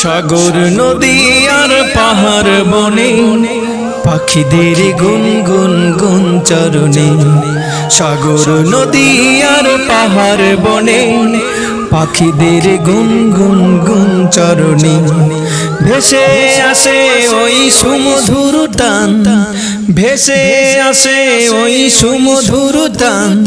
সাগর নদী আর পাহাড় বনে, পাখিদের গুন গুন গুন চরণে। সাগর নদী আর পাহাড় বনে, পাখিদের গুন গুন গুন চরণে। ভেসে আসে ওই সুমধুর টান, ভেসে আসে ওই সুমধুর টান।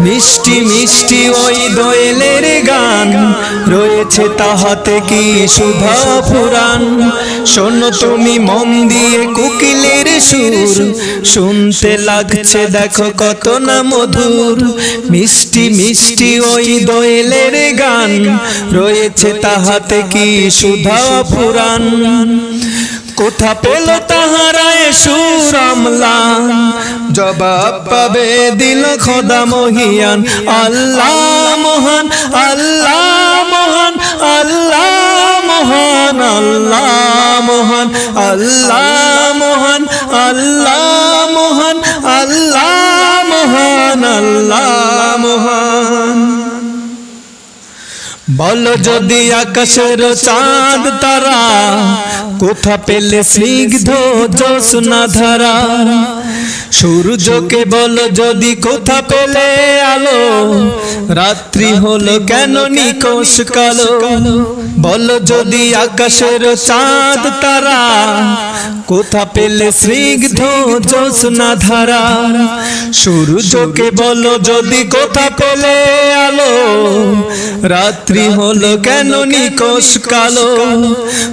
মিষ্টি মিষ্টি ওই দোয়েলের গান। রয়েছে তাহাতে কি সুধা পুরাণ শোনো তুমি মন দিয়ে কোকিলের সুর। শুনতে লাগছে দেখো কত না মধুর। মিষ্টি মিষ্টি ওই দোয়েলের গান। রয়েছে তাহাতে কি সুধা পুরাণ কোথা পেল তাহারায় সুরামলা জবাব পাবে দিল খোদা মহিয়ান। আল্লাহ মহান আল্লাহ মহান আল্লাহ মহান আল্লাহ মহান আল্লাহ মহান আল্লাহ মহান আল্লাহ মহান আল্লাহ মহান। বল যদি আকাশের চাঁদ তারা, কোথা পেলে স্নিগ্ধ জোসনা ধারা? সূর্যকে বল যদি কোথা পেলে আলো? রাত্রি হলো কেন নিকোষ কালো? বল যদি আকাশের চাঁদ তারা? কোথা পেলে স্নিগ্ধ জোসনা ধারা? সূর্যকে বল যদি কোথা পেলে আলো? রাত্রি হলো কেন নিকোষ কালো?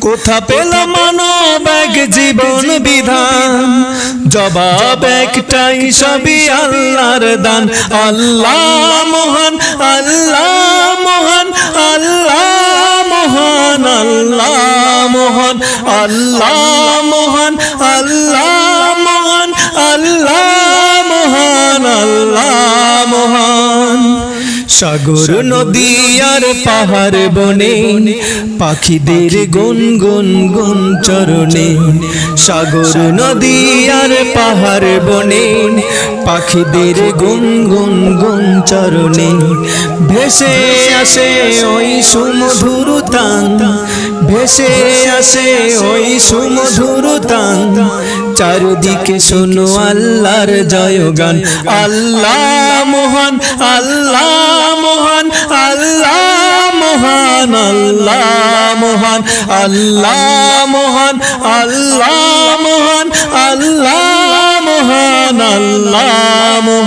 কোথা পেল মানব এক জীবন বিধান? জবাব একটাই, সবই আল্লাহর দান। আল্লাহ মহান আল্লাহ মহান আল্লাহ মহান আল্লাহ মহান আল্লাহ মহান আল্লাহ মহান আল্লাহ মহান আল্লাহ মহান। সাগর নদী আর পাহাড় বনে পাখিদের গুন গুন গুন চরণে সাগর নদী আর পাহাড় বনে পাখিদের গুন গুন গুন চরণে ভেসে আসে ওই সুমধুর তান ভেসে আসে ওই সুমধুর তান চারদিকে শোনো আল্লাহর জয়গান আল্লাহ মহান আল্লাহ মহান আল্লাহ মহান আল্লাহ মহান আল্লাহ মহান আল্লাহ মহান আল্লাহ মহান আল্লাহ মহান।